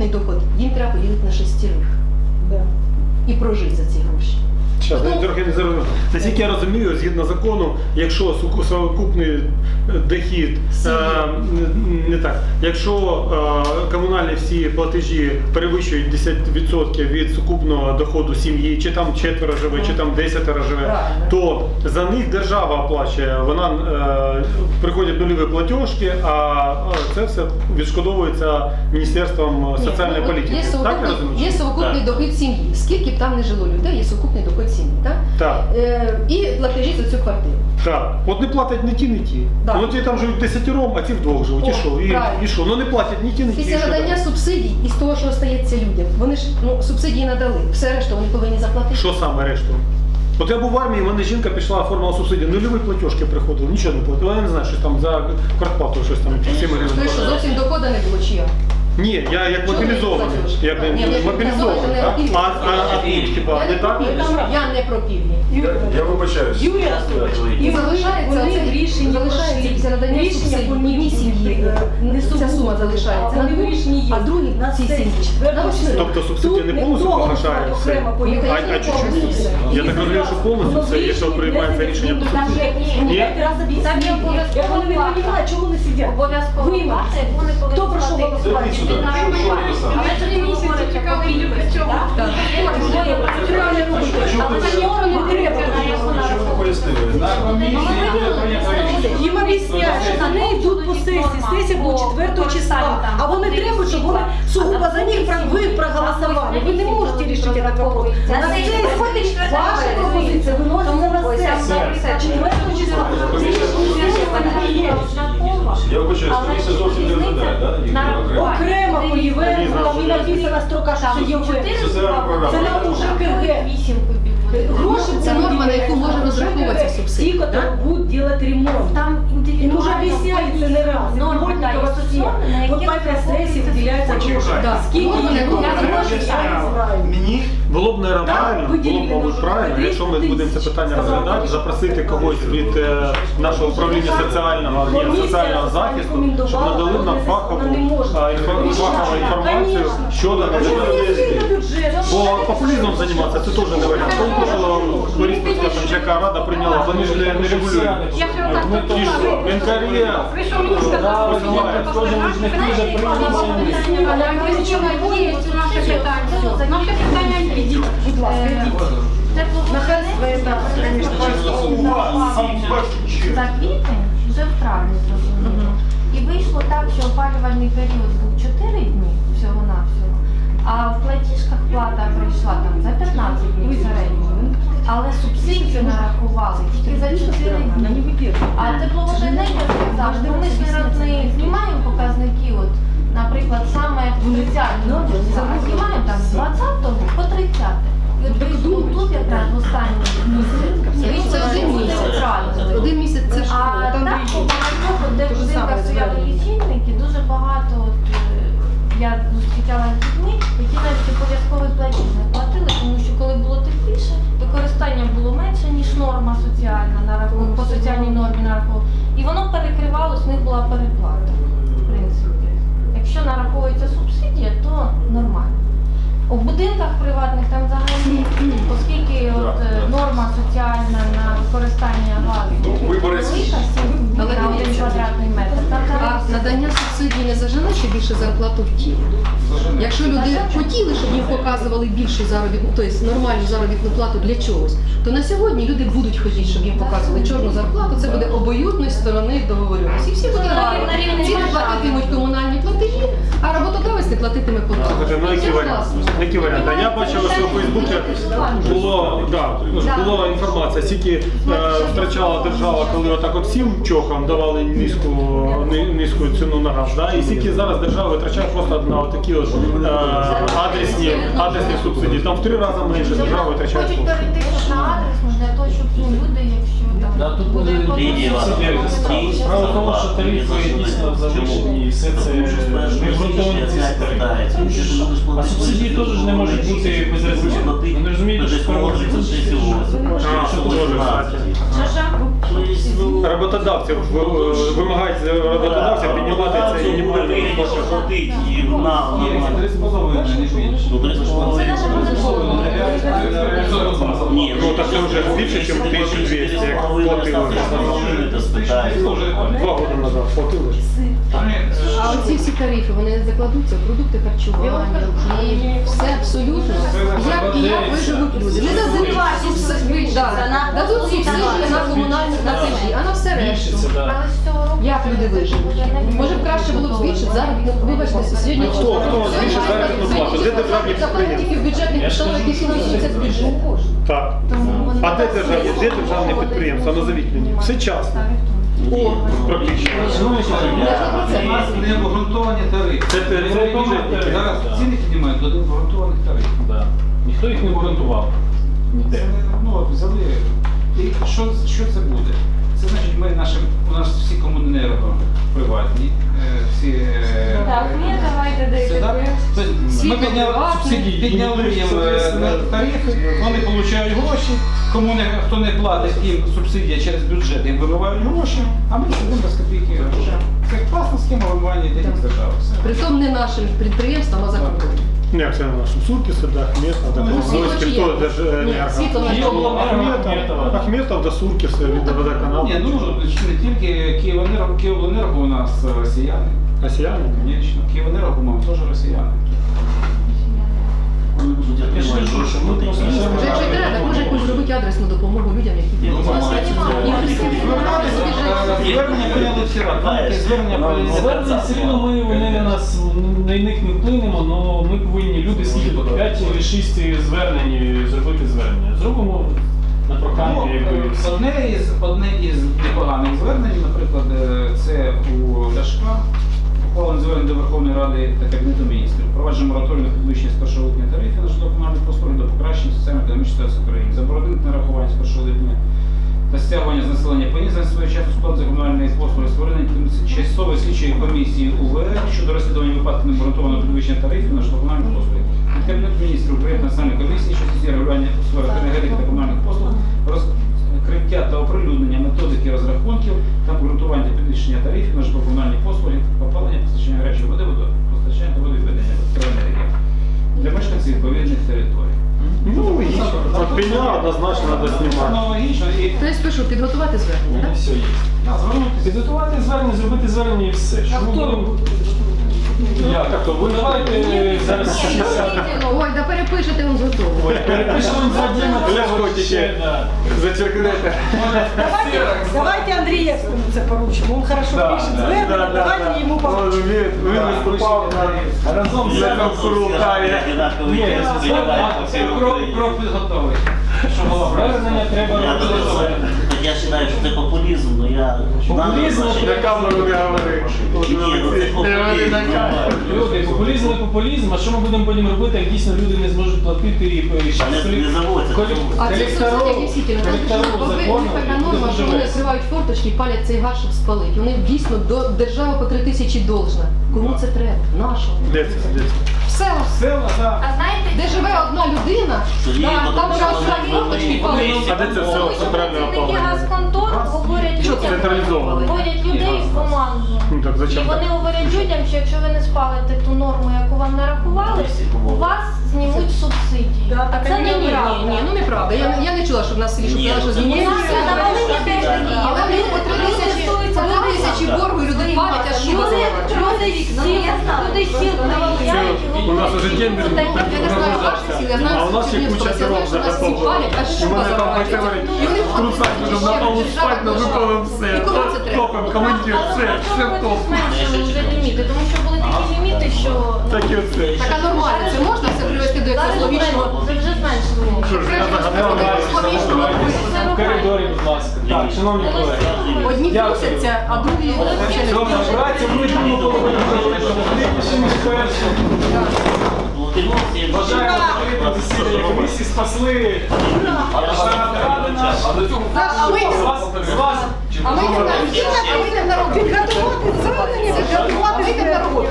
сукупний доход, їм треба поїхати на шестерих Да. і прожити за ці гроші. Щас, я трохи не зрозумів. Наскільки я розумію, згідно закону, якщо суку- совокупний е, дохід е, не- не так, якщо е, комунальні всі платежі перевищують 10% від сукупного доходу сім'ї, чи там четверо живе, чи там десятеро живе, Правильно. то за них держава оплачує, вона е, приходять нульові платіжки, а е, це все відшкодовується Міністерством Ні, соціальної ну, політики. Є Так я совокупний, розумію? є совокупний Так. дохід сім'ї. Скільки б там не жило людей, є совокупний доход сім'ї. Так? Так. Е, і платежі за цю квартиру. Так, от не платять ні ті, ні ті. Да. Ну ті там живуть десятиром, а ті вдвох живуть. І що? І, правильно. і що? Ну не платять ні ті, ні ті. і Після що надання далі? субсидій і з того, що остається людям, вони ж ну, субсидії надали, все решта вони повинні заплатити. Що саме решту? От я був в армії, в мене жінка пішла, оформила субсидію, нульові платіжки приходили, нічого не платила. Я не знаю, щось там за квартплату, щось там 7 гривень. є, що зовсім доходу не було чи як? Ні, я як мобілізований. не? Як не- Ні, ви ж мобілізований, казали, що не А, а, а тут хіба Я не не про так? Я не про пільги. Я, я вибачаюсь. Юрій і залишається вони оце- в залишається після надання рішення по одній сім'ї. не Ця сума залишається а на двох, а другі на цій сім'ї. Тобто субсидія не повністю погашає окремо все? А, а чуть-чуть? Я так розумію, що повністю все, якщо приймається рішення. Там субсидії. же Ні? разів об'яснили. Я вони не розумію, чому вони сидять. Обов'язково вони повинні Хто пройшов платити. голосування? Сюди. Що- що ви писали? Але сеньору не треба. Що ви пояснили? На комісії Їм об'ясняють, що вони йдуть по сесії, сесія буде 4 числа, а вони требують, щоб вони сугубо за них ви проголосували. Ви не можете рішити вопрос. На сесії ваша пропозиція виноситься на сесію. 4 Я вибачаюсь, комісія зовсім не розглядає, да? їх окремо? Окремо по ЄВН, там і написана строка, що це програма. Це на УЖКГ. 8 кубів. Гроші Це норма, на яку може розраховуватися субсидія, Ті, да? будуть робити ремонт. Там Їм уже індивідуально об'ясняють це не раз. Норма дає сесія. стосовно, на От этой сесії виділяється гроші. Да. Скільки Норма, їх яку буде? я Гроші зможу я не взяти. знаю. Мені було б не правильно, було б, мабуть, правильно, якщо ми будемо це питання Сказали, розглядати, що запросити когось від е, нашого управління соціального ні, Комісія соціального захисту, щоб надали нам фахову вона не може. а, інфо- фахову інформацію щодо надання. Бо популізмом займатися це теж не варіант. Тому що Бориспільська там рада прийняла, вони ж не, регулюють. Я ж отак Ми і що? НКРЄ Прийшов мені сказав, що я Наше питання. Наше питання є. Будь ласка, йдіть. Нахальство За квітень вже в травні зрозуміло. І вийшло так, що опалювальний період був 4 дні всього-навсього, а в платіжках прийшла там за 15 днів в середньому. Але субсидію нарахували тільки за 4 дні. А тепловоженення сказав, що ми ж не, не знімаємо показники, от, наприклад, саме в 30 а знімаємо там з 20 по 30. І от вийшло тут якраз в останній місяць. Це один місяць. Один місяць це А школа, так, по багатьох, де ж будинках стояли звернення. лічильники, дуже багато от, е, я зустрічала з людьми, які навіть обов'язковий платіж не платили, тому що коли було тепліше, використання було менше, ніж норма соціальна на рахунок, по соціальній нормі на рахунок. І воно перекривалось, в них була переплата, в принципі. Якщо нараховується субсидія, то нормально. У будинках приватних там взагалі, оскільки от, е, норма соціальна на використання газу Вибори. велика, сім Але на один дивіться. квадратний метр. Там А зараз надання субсидій не зажене ще більше зарплату в тілі. Якщо люди хотіли, щоб їм показували більшу заробітну, тобто нормальну заробітну плату для чогось, то на сьогодні люди будуть хотіти, щоб їм показували чорну зарплату. Це буде обоюдної сторони договорюватися. І всі будуть гарно. на рівні Ці не держави. платитимуть комунальні платежі, а роботодавець не платитиме податки. Ну це класно. Які варіанти? Я бачив, що у Фейсбуці було, да, була інформація, скільки е, втрачала держава, коли отак от всім чохам давали низьку, ни- низьку ціну на газ, да? і скільки зараз держава витрачає просто на такі от е, адресні, адресні субсидії. Там в три рази менше держава витрачає. хочуть перейти на адрес, для того, щоб ну, люди, Да, тут буде лінії, економіка, Справа в тому, що тарифи дійсно завищені, і все це необґрунтовані ці ситуації. А субсидії теж ж не можуть бути безрозмірні. Ви розумієте, що скоро А, що дуже, кстати. Роботодавців вимагають роботодавця піднімати цей мінімальний платить і на. Ну, три з половиною. Ні, Ну, так це вже більше, ніж 1200, як платили. Два роки назад платили. Ж. А оці всі тарифи, вони закладуться в продукти харчування, і все абсолютно. Як і як виживуть люди. Не дадуть да, дадуть всі всі на комунальні платежі, а на все решту. Да. Але з цього року Як люди виживуть? Може б краще було б збільшити заробітну, вибачте, сьогодні Хто- хто збільшить заробітну плату? Де державні підприємства? тільки в бюджетних установах, які фінансуються з бюджету. Так. А де державні, де державні підприємства? Назовіть мені. Все частно. О, Практично. Шановні колеги, про це. У нас не обґрунтовані тарифи. Це Це тарифи. Зараз ціни піднімають до необґрунтованих тарифів. Да. Ніхто їх не обґрунтував. Ніде. Це, ну, взяли. І що, що це буде? Це значить, ми нашим, у нас всі комуненерго приватні, е, всі... е, Так, ні, давайте Це. Тобто Ми підняли субсидії, підняли їм е, тарифи, вони отримують гроші, кому не, хто не платить їм субсидія через бюджет, їм вибивають гроші, а ми сидимо без копійки грошей. Це класна схема вимивання денег з держави. Все. Притом не нашим підприємствам, а за кордоном. Ну, це на нашому да, Ахметов, да, Ну, світло Зойський, є? хто держенерго? Ні, світло на Є. Ахметов, Ахметов водоканалу. Ні, ну не тільки Київенерго, Київленерго у нас е, росіяни. Росіяни? Звісно. Київенерго, по-моєму, теж росіяни. Вони будуть отримати гроші. Вже зробити адресну допомогу людям, які ну, Звернення прийняли всі ради. Звернення. Звернення все рівно ми вони на нас на них не вплинемо, але ми повинні люди скільки по 5 чи 6 звернень зробити звернення. Зробимо на прохання якби. Ну, Одне із одне із непоганих звернень, наприклад, е, це у Ляшка. Ухвалено звернення до Верховної Ради та Кабінету міністрів. Провадження мораторію на підвищення з 1 липня тарифів на житлово-комунальні послуги до покращення соціально-економічної ситуації в Україні. Заборонити нарахування з 1 липня та стягування з населення понизення своєчасну сплату за комунальні послуги, створення тимчасової слідчої комісії УВР щодо розслідування випадків необґрунтованого підвищення тарифів на житлово-комунальні послуги. Від Кабінету міністрів України Національної комісії, що здійснює регулювання у сферах розрахунків та обґрунтування підвищення тарифів на житлово-комунальні послуги, опалення, постачання гарячої води, водопостачання та водовідведення електроенергії для мешканців відповідних територій. Ну, логічно. От пеня однозначно треба знімати. Аналогічно і Тобто пишу, підготувати звернення, так? все є. да, звернутися. Підготувати звернення, зробити звернення і все. Що ми будемо... Я так ви давайте зараз 60. Ой, да перепишете, він готовий. Ой, перепишемо на Ляшко тільки. Зачеркнете. Давайте, давайте Андреевскому це поручимо. Он хорошо Да, пишет да, звернення, давайте йому поручимо. Він він виступав на Разом з Для вами. Курултая. Ні, крок підготовий. Що голова? Звернення треба Я робити. думаю, Я вважаю, що це популізм, але я... Популізм, на камеру не говори. Ні, ну це популізм. Люди, популізм не популізм, а що ми будемо потім робити, як дійсно люди не зможуть платити і Не- не заводиться. А це соцсеті дійсно, така норма, що вони відкривають форточки, палять цей газ, щоб спалити. Вони дійсно до держави по три тисячі должна. Кому це треба? Нашого. Де це? Де це? Все, Села, так. А знаєте, де живе одна людина, Тоді да, там що відкривають вони А де це все центральне працівники опалення? газконтор говорять Що людям, централізовано? вводять людей в команду. Ну так І зачем? вони говорять людям, що якщо ви не спалите ту норму, яку вам нарахували, у вас знімуть субсидії. Да, А так це і Ні, ні, ні, неправда. ні, ну неправда. Я, я не чула, що в нас селі, Ні, що ну, це змінили такі. Але вони по три тисячі, по три тисячі боргу і люди палять, сіл, люди сіл приїжджають і У нас уже день «Ну, Я не знаю я знаю, А у нас що є куча я знаю, дорог що у нас всі палять, а що У мене там трусать, ходять, щоб ще на полу спать, на держава. все. Топом, командир, все, все топ. вже ліміти, тому що були такі ліміти, що ну, Такі оце. Так, а нормально, це можна все привести до якогось логічного? це вже зменшили. Що ж, я загадав. В коридорі, ласка. Так, шановні колеги. Одні Дякую. просяться, а другі Добре, просяться. братці, ми ніж перші. Бажаємо закрити засідання комісії, спасли. А ми З вас, з вас. а ми йдемо на роботу, а ми йдемо на роботу. Підготувати звернення, підготувати ми йдемо на роботу.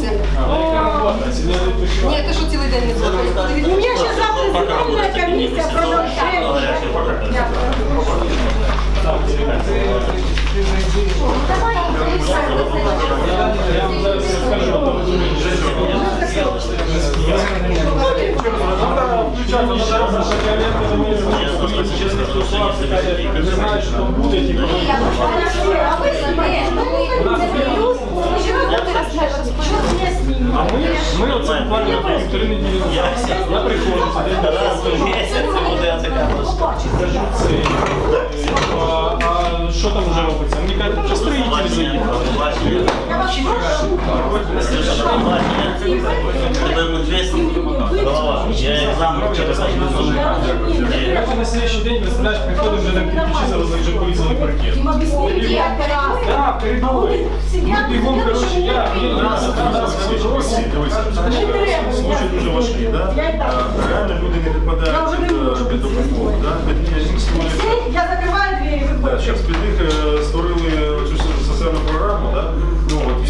Це- А яка робота? Сьогодні не відпочиваю. Ні, ти що цілий день не зробив? У меня ще завтра земельна комісія продовжує. Так, не знаю, що там буде, типу, а ми, ми оце буквально півтори неділі назад. Я приходжу, за день Раз в місяць це буде така кажу це. А, а що там вже робиться? Мені кажуть, що строїтель заїхав. Я екзамен через Як на следующий день, представляєш, приходимо, вже там кирпичі залазили, вже порізали паркет. Им объяснили, Так, в коридорі. Ми бігом, коротше, я я раз, раз, Дивися, дивися, случай дуже важкий, да? А, Реально люди не Я підпадають вже не під, можу під це допомогу, зробити. да? Під них створюють- Я закрываю двери, Да, выходит. Зараз під них е, створили цю со- соціальну програму, да? ну, от,